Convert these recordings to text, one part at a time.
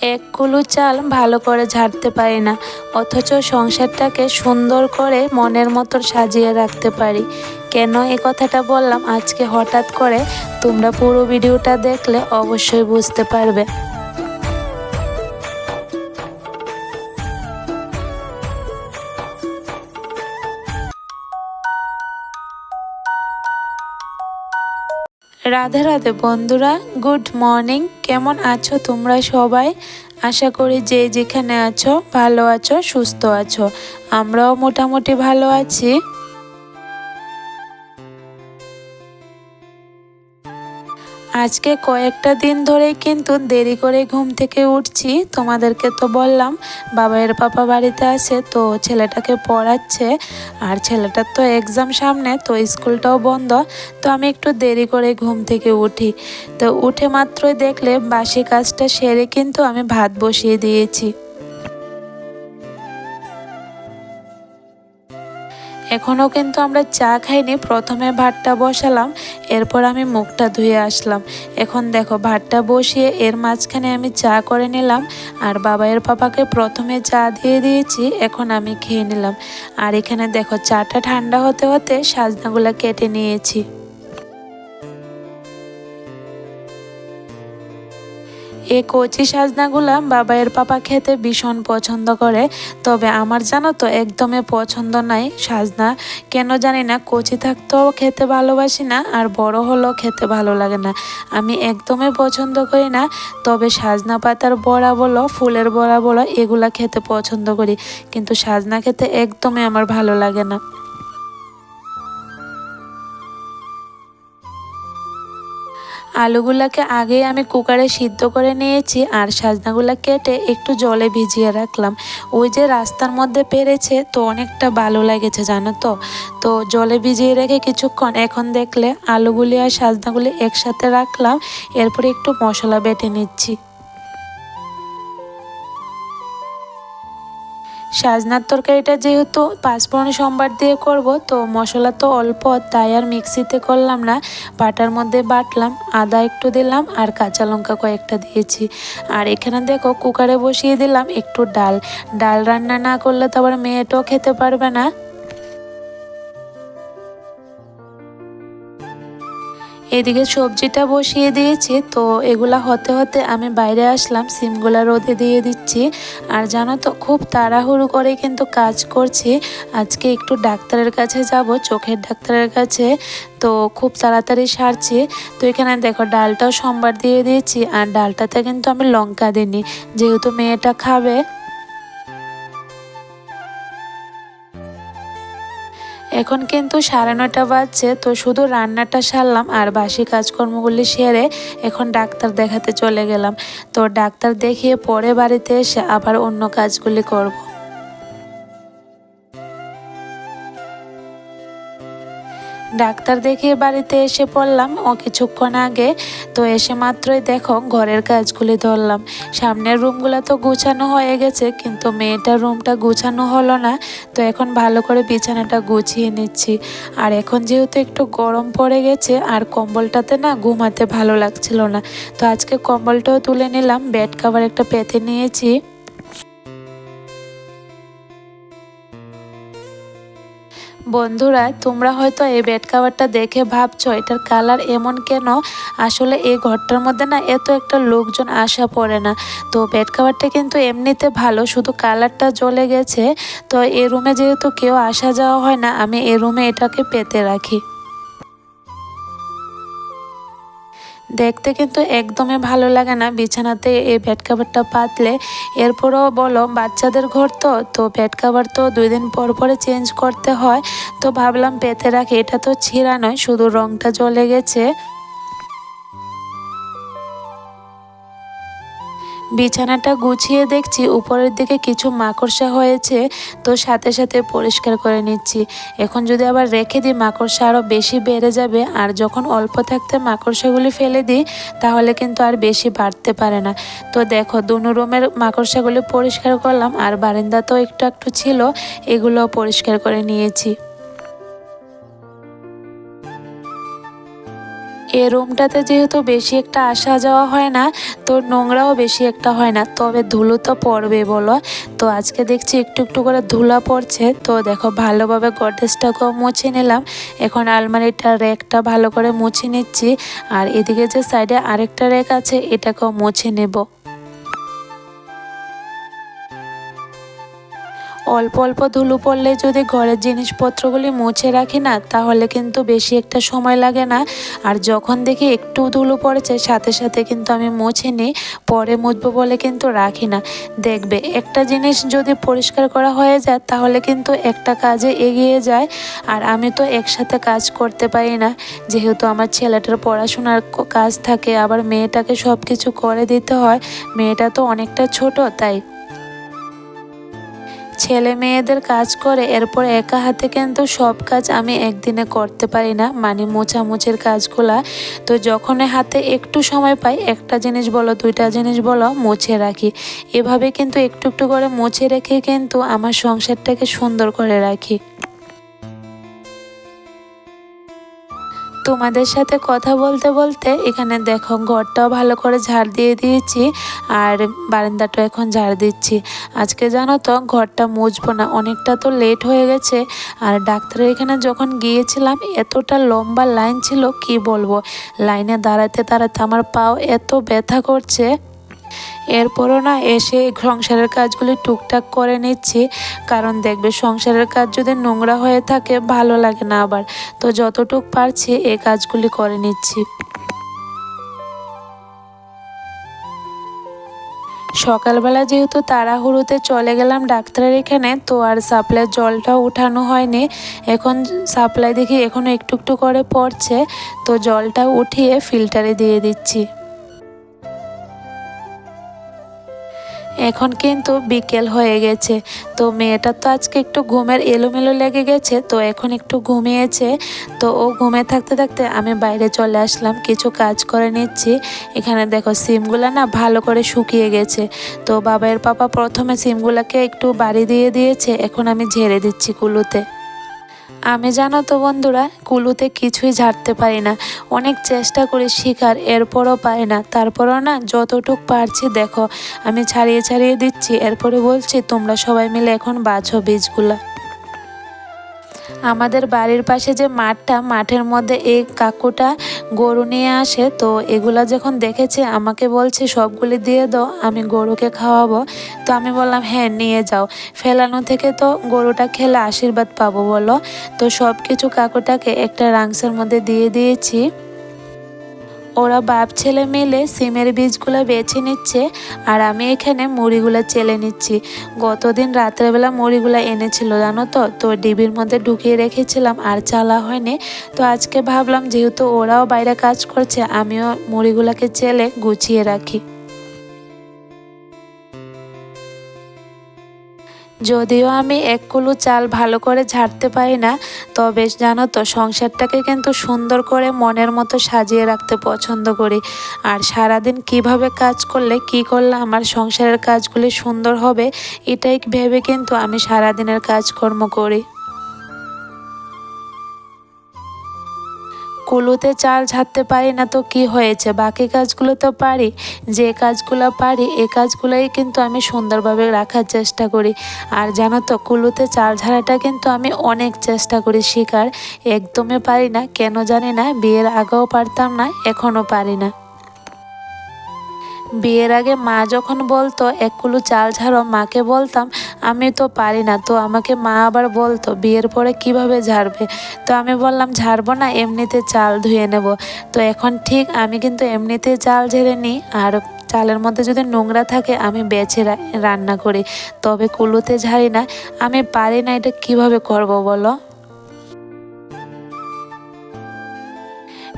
এক কুলু চাল ভালো করে ঝাড়তে পারি না, অথচ সংসারটাকে সুন্দর করে মনের মতো সাজিয়ে রাখতে পারি। কেন এ কথাটা বললাম? আজকে হঠাৎ করে তোমরা পুরো ভিডিওটা দেখলে অবশ্যই বুঝতে পারবে। রাধে রাধে বন্ধুরা, গুড মর্নিং। কেমন আছো তোমরা সবাই? আশা করি যে যেখানে আছো, ভালো আছো, সুস্থ আছো। আমরাও মোটামুটি ভালো আছি। আজকে কয়েকটা দিন ধরে কিন্তু দেরি করে ঘুম থেকে উঠছি। তোমাদেরকে তো বললাম বাবাইয়ের পাপা বাড়িতে আছে, তো ছেলেটাকে পড়াচ্ছে। আর ছেলেটার তো এক্সাম সামনে, তো স্কুলটাও বন্ধ। তো আমি একটু দেরি করে ঘুম থেকে উঠি। তো উঠে মাত্রই দেখলে বাসি কাজটা সেরে কিন্তু আমি ভাত বসিয়ে দিয়েছি। এখনও কিন্তু আমরা চা খাইনি, প্রথমে ভাতটা বসালাম, এরপর আমি মুখটা ধুয়ে আসলাম। এখন দেখো, ভাতটা বসিয়ে এর মাঝখানে আমি চা করে নিলাম, আর বাবাইয়ের পাপাকে প্রথমে চা দিয়ে দিয়েছি, এখন আমি খেয়ে নিলাম। আর এখানে দেখো, চাটা ঠান্ডা হতে হতে সাজনাগুলো কেটে নিয়েছি। এই কচি সাজনাগুলা বাবাইয়ের পাপা খেতে ভীষণ পছন্দ করে। তবে আমার জানো তো একদমই পছন্দ নাই সাজনা। কেন জানি না, কচি থাকতেও খেতে ভালোবাসি না, আর বড় হলেও খেতে ভালো লাগে না। আমি একদমই পছন্দ করি না, তবে সাজনা পাতার বড়া বলো ফুলের বড়া বলো এগুলা খেতে পছন্দ করি। কিন্তু সাজনা খেতে একদমই আমার ভালো লাগে না। আলুগুলাকে আগেই আমি কুকারে সিদ্ধ করে নিয়েছি আর সাজনাগুলো কেটে একটু জলে ভিজিয়ে রাখলাম। ওই যে রাস্তার মধ্যে পেরেছে তো অনেকটা ভালো লেগেছে, জানো তো? তো জলে ভিজিয়ে রেখে কিছুক্ষণ এখন দেখলে আলুগুলি আর সাজনাগুলি একসাথে রাখলাম। এরপরে একটু মশলা বেটে নিচ্ছি। সাজনার তরকারিটা যেহেতু পাঁচফোড়ন সোমবার দিয়ে করব, তো মশলা তো অল্প, তাই আর মিক্সিতে করলাম না। বাটার মধ্যে বাটলাম, আদা একটু দিলাম, আর কাঁচা লঙ্কা কয়েকটা দিয়েছি। আর এখানে দেখো কুকারে বসিয়ে দিলাম একটু ডাল। ডাল রান্না না করলে তো আবার মেয়েটাও খেতে পারবে না। এদিকে সবজিটা বসিয়ে দিয়েছি, তো এগুলা হতে হতে আমি বাইরে আসলাম, সিমগুলা রোদে দিয়ে দিচ্ছি। আর জানো তো, খুব তাড়াহুড়ো করে কিন্তু কাজ করছি। আজকে একটু ডাক্তারের কাছে যাব, চোখের ডাক্তারের কাছে, তো খুব তাড়াতাড়ি সারছি। তো এখানে দেখো, ডালটাও সোমবার দিয়ে দিয়েছি, আর ডালটাতে কিন্তু আমি লঙ্কা দিইনি। যেহেতু মেয়েটা খাবে এখন কিন্তু সাড়ে নটা বাজছে, তো শুধু রান্নাটা সারলাম আর বাসি কাজকর্মগুলি সেরে এখন ডাক্তার দেখাতে চলে গেলাম তো ডাক্তার দেখিয়ে পরে বাড়িতে এসে আবার অন্য কাজগুলি করব। ডাক্তার দেখিয়ে বাড়িতে এসে পড়লাম। ও কিছুক্ষণ আগে তো এসে মাত্রই দেখো ঘরের কাজগুলি ধরলাম। সামনের রুমগুলো তো গুছানো হয়ে গেছে, কিন্তু মেয়েটার রুমটা গুছানো হলো না। তো এখন ভালো করে বিছানাটা গুছিয়ে নিচ্ছি। আর এখন যেহেতু একটু গরম পড়ে গেছে, আর কম্বলটাতে না ঘুমাতে ভালো লাগছিল না। তো আজকে কম্বলটাও তুলে নিলাম, বেড কাভার একটা পেতে নিয়েছি। বন্ধুরা, তোমরা হয়তো এই বেড কাভারটা দেখে ভাবছ, এটার কালার এমন কেন? আসলে এই ঘরটার মধ্যে না এত একটা লোকজন আসা পড়ে না। তো বেড কাভারটা কিন্তু এমনিতে ভালো, শুধু কালারটা জ্বলে গেছে। তো এ রুমে যেহেতু কেউ আসা যাওয়া হয় না, আমি এ রুমে এটাকে পেতে রাখি। দেখতে কিন্তু একদমই ভালো লাগে না। বিছানাতে এই বেড কাভারটা পাতলে, এরপরও বলো, বাচ্চাদের ঘর তো তো বেড কাভার তো দুই দিন পর পরে চেঞ্জ করতে হয়। তো ভাবলাম পেতে রাখি, এটা তো ছিঁড়া নয়, শুধু রংটা জ্বলে গেছে। বিছানাটা গুছিয়ে দেখছি, উপরের দিকে কিছু মাকড়সা হয়েছে, তো সাথে সাথে পরিষ্কার করে নিচ্ছি। এখন যদি আবার রেখে দিই, মাকড়সা আরও বেশি বেড়ে যাবে, আর যখন অল্প থাকতে মাকড়সাগুলি ফেলে দিই, তাহলে কিন্তু আর বেশি বাড়তে পারে না। তো দেখো, দুনো রুমের মাকড়সাগুলি পরিষ্কার করলাম, আর বারান্দাতেও একটু একটু ছিল এগুলো পরিষ্কার করে নিয়েছি। এই রুমটাতে যেহেতু বেশি একটা আসা যাওয়া হয় না, তো নোংরাও বেশি একটা হয় না। তবে ধুলো তো পড়বে বলো। তো আজকে দেখছি একটু একটু করে ধুলা পড়ছে। তো দেখো, ভালোভাবে গডেজটাকেও মুছে নিলাম। এখন আলমারিটার র্যাকটা ভালো করে মুছে নিচ্ছি। আর এদিকে যে সাইডে আরেকটা র্যাক আছে, এটাকেও মুছে নেব। অল্প অল্প ধুলো পড়লে যদি ঘরের জিনিসপত্রগুলি মুছে রাখি না, তাহলে কিন্তু বেশি একটা সময় লাগে না। আর যখন দেখি একটু ধুলো পড়েছে, সাথে সাথে কিন্তু আমি মুছে নিই পরে মুছবো বলে কিন্তু রাখি না। দেখবে, একটা জিনিস যদি পরিষ্কার করা হয়ে যায়, তাহলে কিন্তু একটা কাজে এগিয়ে যায়। আর আমি তো একসাথে কাজ করতে পারি না। যেহেতু আমার ছেলেটার পড়াশোনার কাজ থাকে, আবার মেয়েটাকে সব কিছু করে দিতে হয়। মেয়েটা তো অনেকটা ছোট, তাই ছেলে মেয়েদের কাজ করে, এরপর একা হাতে কিন্তু সব কাজ আমি একদিনে করতে পারি না মানে মোছামুছির কাজগুলা। তো যখন হাতে একটু সময় পাই, একটা জিনিস বলো, দুইটা জিনিস বলো, মুছে রাখি। এভাবে কিন্তু একটু একটু করে মুছে রেখে কিন্তু আমার সংসারটাকে সুন্দর করে রাখি। তোমাদের সাথে কথা বলতে বলতে এখানে দেখো ঘরটাও ভালো করে ঝাড় দিয়ে দিয়েছি আর বারান্দাটাও এখন ঝাড় দিচ্ছি। আজকে জানো তো ঘরটা মুছবো না, অনেকটা তো লেট হয়ে গেছে। আর ডাক্তারের এখানে যখন গিয়েছিলাম, এতটা লম্বা লাইন ছিল, কি বলব? লাইনে দাঁড়াতে দাঁড়াতে আমার পাও এত ব্যথা করছে। এরপরও না এসে সংসারের কাজগুলি টুকটাক করে নিচ্ছি। কারণ দেখবে সংসারের কাজ যদি নোংরা হয়ে থাকে, ভালো লাগে না আবার। তো যতটুক পারছি এই কাজগুলি করে নিচ্ছি। সকালবেলা যেহেতু তাড়াহুড়োতে চলে গেলাম ডাক্তারের এখানে, তো আর সাপ্লাইয়ের জলটাও উঠানো হয়নি। এখন সাপ্লাই দেখি এখনও একটু একটু করে পড়ছে। তো জলটা উঠিয়ে ফিল্টারে দিয়ে দিচ্ছি। এখন কিন্তু বিকেল হয়ে গেছে। তো মেয়েটা তো আজকে একটু ঘুমের এলোমেলো লেগে গেছে, তো এখন একটু ঘুমিয়েছে। তো ও ঘুমে থাকতে থাকতে আমি বাইরে চলে আসলাম, কিছু কাজ করে নিচ্ছি। এখানে দেখো সিমগুলো না ভালো করে শুকিয়ে গেছে। তো বাবার পাপা প্রথমে সিমগুলোকে একটু বাড়ি দিয়ে দিয়েছে, এখন আমি ঝেড়ে দিচ্ছি কুলুতে। আমি জানো তো বন্ধুরা, কুলুতে কিছুই ঝাড়তে পারি না। অনেক চেষ্টা করে শিকার, এরপরও পারি না। তারপরও না, যতটুক পারছি দেখো। আমি ছাড়িয়ে ছাড়িয়ে দিচ্ছি, এরপরে বলছি, তোমরা সবাই মিলে এখন বাছো বীজগুলা। আমাদের বাড়ির পাশে যে মাঠটা, মাঠের মধ্যে এই কাকুটা গরু নিয়ে আসে, তো এগুলা যখন দেখেছে, আমাকে বলছে, সবগুলি দিয়ে দাও, আমি গরুকে খাওয়াবো। তো আমি বললাম হ্যাঁ নিয়ে যাও। ফেলানো থেকে তো গরুটা খেলে আশীর্বাদ পাবো বলো। তো সব কিছু কাকুটাকে একটা রাংসের মধ্যে দিয়ে দিয়েছি। ওরা বাপ ছেলে মিলে সিমের বীজগুলো বেছে নিচ্ছে, আর আমি এখানে মুড়িগুলো চেলে নিচ্ছি। গতদিন রাত্রেবেলা মুড়িগুলো এনেছিল, জানো তো? তো ডিবির মধ্যে ঢুকিয়ে রেখেছিলাম, আর চালা হয়নি। তো আজকে ভাবলাম, যেহেতু ওরাও বাইরে কাজ করছে, আমিও মুড়িগুলোকে চেলে গুছিয়ে রাখি। যদিও আমি এক কুলু চাল ভালো করে ঝাড়তে পারি না, তবে জানো তো সংসারটাকে কিন্তু সুন্দর করে মনের মতো সাজিয়ে রাখতে পছন্দ করি। আর সারাদিন কীভাবে কাজ করলে, কি করলে আমার সংসারের কাজগুলি সুন্দর হবে, এটাই ভেবে কিন্তু আমি সারাদিনের কাজকর্ম করি। কুলুতে চাল ঝাড়তে পারি না তো কি হয়েছে? বাকি কাজগুলো তো পারি। যে কাজগুলো পারি, এ কাজগুলোই কিন্তু আমি সুন্দরভাবে রাখার চেষ্টা করি। আর জানো তো, কুলুতে চাল ঝাড়াটা কিন্তু আমি অনেক চেষ্টা করি শিকার। একদমই পারি না, কেন জানি না, বিয়ের আগেও পারতাম না, এখনও পারি না। বিয়ের আগে মা যখন বলতো, এক কুলু চাল ঝাড়ো, মাকে বলতাম, আমি তো পারি না। তো আমাকে মা আবার বলতো, বিয়ের পরে কীভাবে ঝাড়বে? তো আমি বললাম, ঝাড়বো না, এমনিতে চাল ধুয়ে নেব। তো এখন ঠিক আমি কিন্তু এমনিতে চাল ঝেড়ে নিই, আর চালের মধ্যে যদি নোংরা থাকে, আমি বেছে রান্না করি। তবে কুলুতে ঝাড়ি না, আমি পারি না, এটা কীভাবে করব বলো?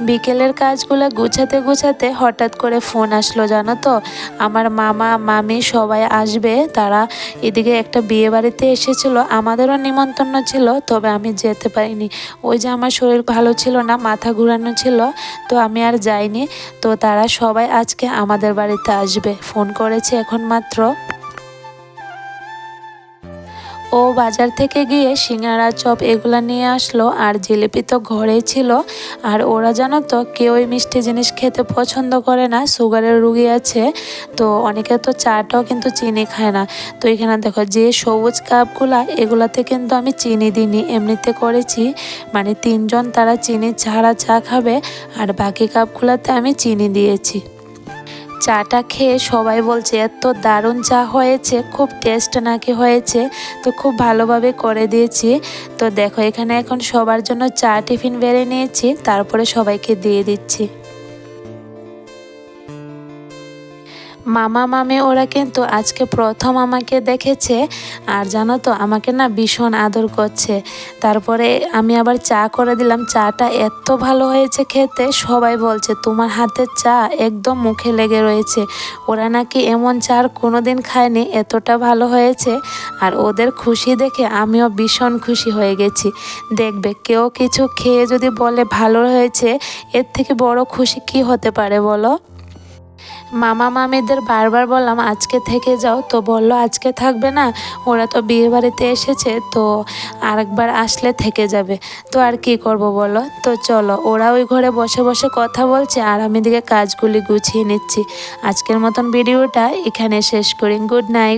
বিকেলের কাজগুলো গুছাতে গুছাতে হঠাৎ করে ফোন আসলো, জানো তো? আমার মামা, মামি সবাই আসবে, তারা এদিকে একটা বিয়ে বাড়িতে এসেছিল, আমাদেরও নিমন্ত্রণ ছিল, তবে আমি যেতে পারিনি। ওই যে আমার শরীর ভালো ছিল না, মাথা ঘুরানো ছিল, তো আমি আর যাইনি। তো তারা সবাই আজকে আমাদের বাড়িতে আসবে, ফোন করেছে এখন মাত্র। ও বাজার থেকে গিয়ে সিঙ্গারা, চপ এগুলা নিয়ে আসলো আর জিলিপি তো ঘরেই ছিল। আর ওরা জানো তো কেউই মিষ্টি জিনিস খেতে পছন্দ করে না, সুগারের রুগী আছে। তো অনেকে তো চাটাও কিন্তু চিনি খায় না। তো এখানে দেখো যে সবুজ কাপগুলা, এগুলাতে কিন্তু আমি চিনি দিইনি, এমনিতে করেছি। মানে তিনজন তারা চিনি ছাড়া চা খাবে আর বাকি কাপগুলাতে আমি চিনি দিয়েছি। চাটা খেয়ে সবাই বলছে, এত দারুণ চা হয়েছে, খুব টেস্ট নাকি হয়েছে, তো খুব ভালোভাবে করে দিয়েছি। তো দেখো, এখানে এখন সবার জন্য চা টিফিন বেড়ে নিয়েছি, তারপরে সবাইকে দিয়ে দিচ্ছি। মামা মামি ওরা কিন্তু আজকে প্রথম আমাকে দেখেছে, আর জানো তো, আমাকে না ভীষণ আদর করছে। তারপরে আমি আবার চা করে দিলাম, চাটা এত ভালো হয়েছে খেতে, সবাই বলছে, তোমার হাতের চা একদম মুখে লেগে রয়েছে। ওরা নাকি এমন চা আর কোনোদিন খায়নি, এতটা ভালো হয়েছে, আর ওদের খুশি দেখে আমিও ভীষণ খুশি হয়ে গেছি। দেখবে, কেউ কিছু খেয়ে যদি বলে ভালো হয়েছে, এর থেকে বড় খুশি কি হতে পারে বলো? মামা মামিদের বারবার বললাম, আজকে থেকে যাও। তো বলল, আজকে থাকবে না, ওরা তো বিয়ে বাড়িতে এসেছে, তো আরেকবার আসলে থেকে যাবে। তো আর কি করব বলো? তো চলো, ওরা ওই ঘরে বসে বসে কথা বলছে, আর আমি দিকে কাজগুলি গুছিয়ে নিচ্ছি। আজকের মতন ভিডিওটা এখানে শেষ করি। Good night.